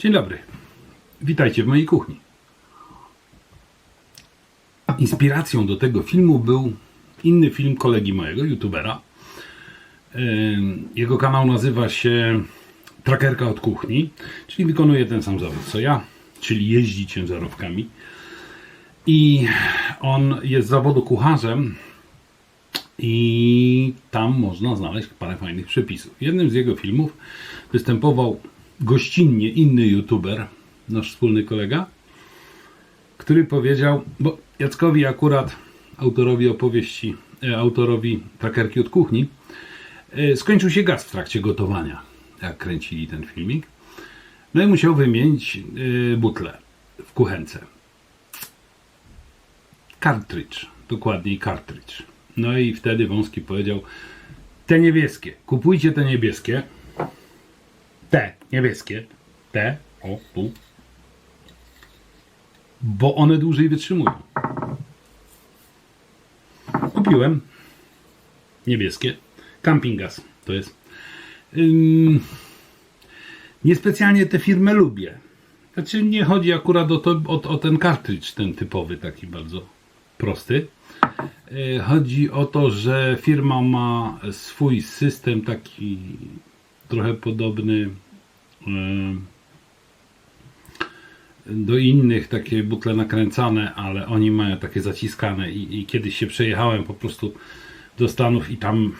Dzień dobry. Witajcie w mojej kuchni. Inspiracją do tego filmu był inny film kolegi mojego, youtubera. Jego kanał nazywa się Trakerka od kuchni, czyli wykonuje ten sam zawód co ja, czyli jeździ ciężarówkami. I on jest zawodu kucharzem i tam można znaleźć parę fajnych przepisów. W jednym z jego filmów występował gościnnie inny youtuber, nasz wspólny kolega, który powiedział, bo Jackowi akurat, autorowi opowieści, e, autorowi trakerki od kuchni, e, skończył się gaz w trakcie gotowania, jak kręcili ten filmik. No i musiał wymienić e, butlę w kuchence. Cartridge, dokładniej cartridge. No i wtedy Wąski powiedział, te niebieskie, kupujcie te niebieskie, te niebieskie, te, o tu, bo one dłużej wytrzymują. Kupiłem niebieskie, camping gas to jest. Ym, niespecjalnie tę firmę lubię. Znaczy nie chodzi akurat o, to, o, o ten cartridge, ten typowy, taki bardzo prosty. E, Chodzi o to, że firma ma swój system taki trochę podobny e, do innych, takie butle nakręcane, ale oni mają takie zaciskane i, i kiedyś się przejechałem po prostu do Stanów i tam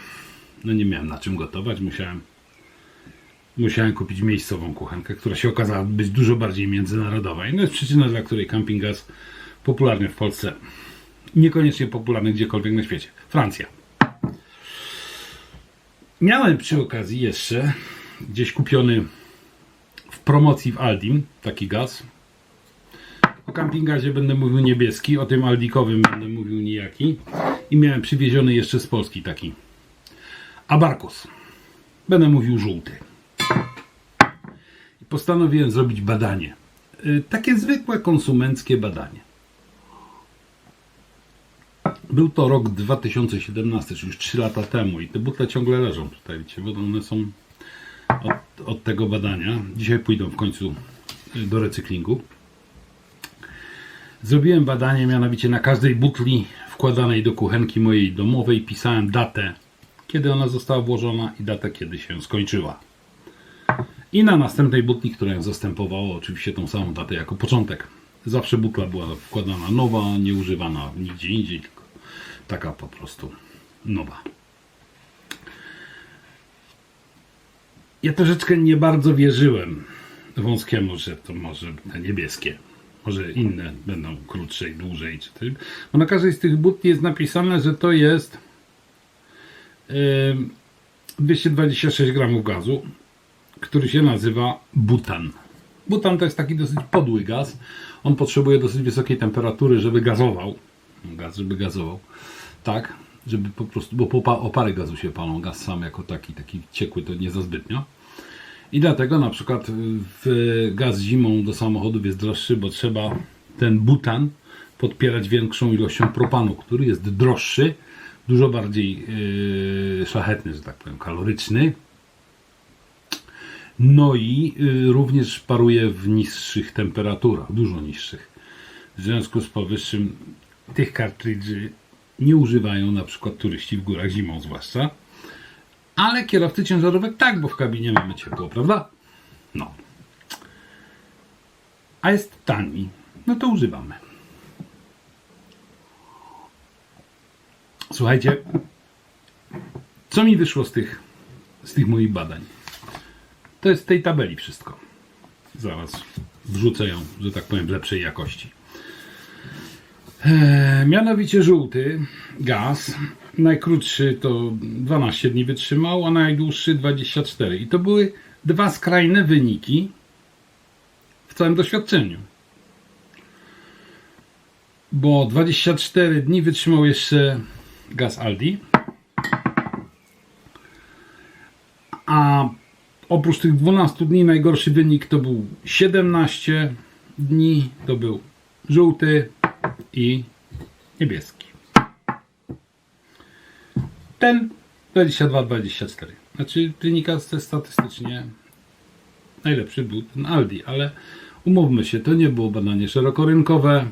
no nie miałem na czym gotować, musiałem musiałem kupić miejscową kuchenkę, która się okazała być dużo bardziej międzynarodowa i to jest przyczyna, dla której camping gas popularny w Polsce niekoniecznie popularny gdziekolwiek na świecie. Francja. Miałem przy okazji jeszcze gdzieś kupiony w promocji w Aldim taki gaz. O campingazie będę mówił niebieski, o tym aldikowym będę mówił nijaki. I miałem przywieziony jeszcze z Polski taki Abarkus. Będę mówił żółty. Postanowiłem zrobić badanie. Y, Takie zwykłe konsumenckie badanie. Był to rok 2017, czyli już 3 lata temu i te butle ciągle leżą tutaj, widzicie, bo one są od, od tego badania. Dzisiaj pójdą w końcu y, do recyklingu. Zrobiłem badanie, mianowicie na każdej butli wkładanej do kuchenki mojej domowej pisałem datę, kiedy ona została włożona i datę, kiedy się skończyła. I na następnej butli, która ją zastępowała, oczywiście tą samą datę jako początek. Zawsze butla była wkładana nowa, nieużywana nigdzie indziej, tylko taka po prostu nowa. Ja troszeczkę nie bardzo wierzyłem wąskiemu, że to może te niebieskie, może inne będą krótsze i dłużej. Czy ty... Bo na każdej z tych butli jest napisane, że to jest yy, 226 gramów gazu, który się nazywa butan. Butan to jest taki dosyć podły gaz. On potrzebuje dosyć wysokiej temperatury, żeby gazował. Gaz, żeby gazował. Tak, żeby po prostu, bo opary gazu się palą. Gaz sam jako taki, taki ciekły to nie za zbytnio. I dlatego na przykład gaz zimą do samochodów jest droższy, bo trzeba ten butan podpierać większą ilością propanu, który jest droższy, dużo bardziej yy, szlachetny, że tak powiem, kaloryczny. No i y, również paruje w niższych temperaturach, dużo niższych. W związku z powyższym tych kartridży nie używają na przykład turyści w górach zimą zwłaszcza. Ale kierowcy ciężarówek tak, bo w kabinie mamy ciepło, prawda? No. A jest tani. No to używamy. Słuchajcie, co mi wyszło z tych, z tych moich badań? To jest w tej tabeli wszystko. Zaraz wrzucę ją, że tak powiem, w lepszej jakości. Eee, mianowicie żółty gaz, najkrótszy to 12 dni wytrzymał, a najdłuższy 24. I to były dwa skrajne wyniki w całym doświadczeniu. Bo 24 dni wytrzymał jeszcze gaz Aldi, a oprócz tych 12 dni najgorszy wynik to był 17 dni, to był żółty i niebieski. Ten 22-24. Znaczy wynika to statystycznie najlepszy był ten Aldi, ale umówmy się, to nie było badanie szerokorynkowe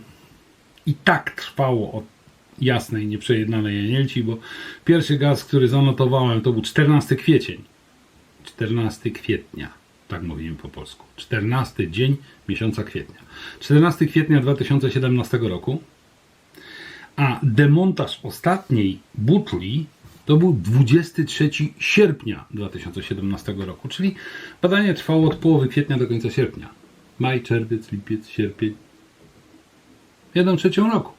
i tak trwało od jasnej, nieprzejednanej Janielci, bo pierwszy gaz, który zanotowałem, to był 14 kwiecień. 14 kwietnia, tak mówimy po polsku. 14 dzień miesiąca kwietnia. 14 kwietnia 2017 roku, a demontaż ostatniej butli to był 23 sierpnia 2017 roku, czyli badanie trwało od połowy kwietnia do końca sierpnia. Maj, czerwiec, lipiec, sierpień. Jedną trzecią roku.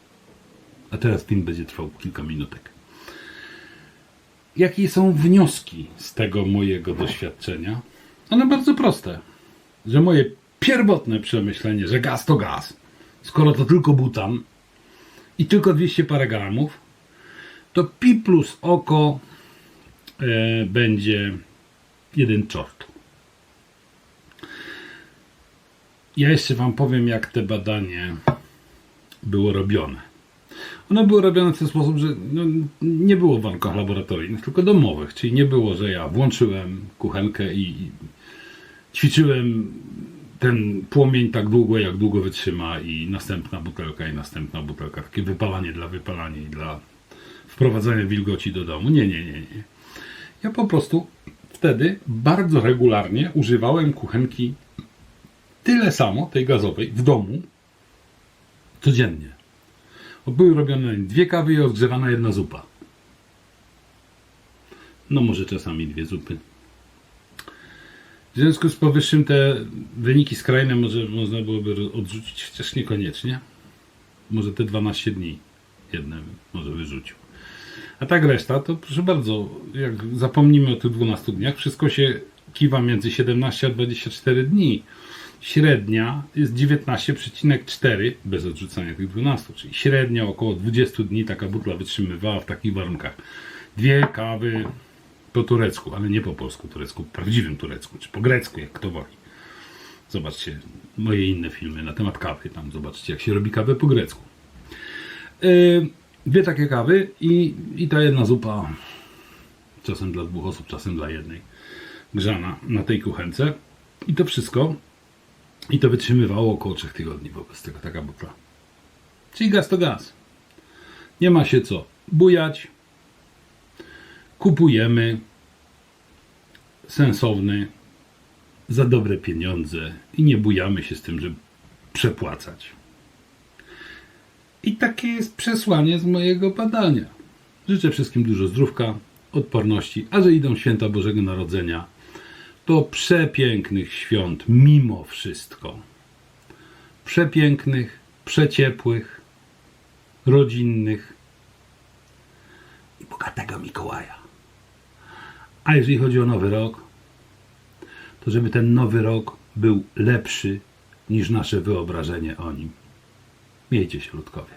A teraz film będzie trwał kilka minutek. Jakie są wnioski z tego mojego doświadczenia? One bardzo proste. Że moje pierwotne przemyślenie, że gaz to gaz, skoro to tylko butan i tylko 200 parę gramów, to pi plus oko e, będzie jeden czort. Ja jeszcze Wam powiem, jak te badanie było robione. One były robione w ten sposób, że no, nie było w warunkach laboratoryjnych, tylko domowych. Czyli nie było, że ja włączyłem kuchenkę i ćwiczyłem ten płomień tak długo, jak długo wytrzyma i następna butelka i następna butelka. Takie wypalanie dla wypalania i dla wprowadzania wilgoci do domu. Nie, nie, nie, nie. Ja po prostu wtedy bardzo regularnie używałem kuchenki tyle samo, tej gazowej, w domu, codziennie. Były robione dwie kawy i odgrzewana jedna zupa. No może czasami dwie zupy. W związku z powyższym te wyniki skrajne może można byłoby odrzucić, chociaż niekoniecznie. Może te 12 dni jedne może wyrzucił. A tak reszta, to proszę bardzo, jak zapomnimy o tych 12 dniach, wszystko się kiwa między 17 a 24 dni. Średnia jest 19,4 bez odrzucania tych 12, czyli średnio około 20 dni taka butla wytrzymywała w takich warunkach. Dwie kawy po turecku, ale nie po polsku turecku, prawdziwym turecku, czy po grecku, jak kto woli. Zobaczcie moje inne filmy na temat kawy, tam zobaczcie jak się robi kawę po grecku. Yy, dwie takie kawy i, i ta jedna zupa, czasem dla dwóch osób, czasem dla jednej, grzana na tej kuchence. I to wszystko. I to wytrzymywało około 3 tygodni wobec tego taka butla. Czyli gaz to gaz. Nie ma się co bujać. Kupujemy sensowny za dobre pieniądze i nie bujamy się z tym, żeby przepłacać. I takie jest przesłanie z mojego badania. Życzę wszystkim dużo zdrówka, odporności, a że idą święta Bożego Narodzenia, to przepięknych świąt mimo wszystko. Przepięknych, przeciepłych, rodzinnych i bogatego Mikołaja. A jeżeli chodzi o nowy rok, to żeby ten nowy rok był lepszy niż nasze wyobrażenie o nim. Miejcie się, ludkowie.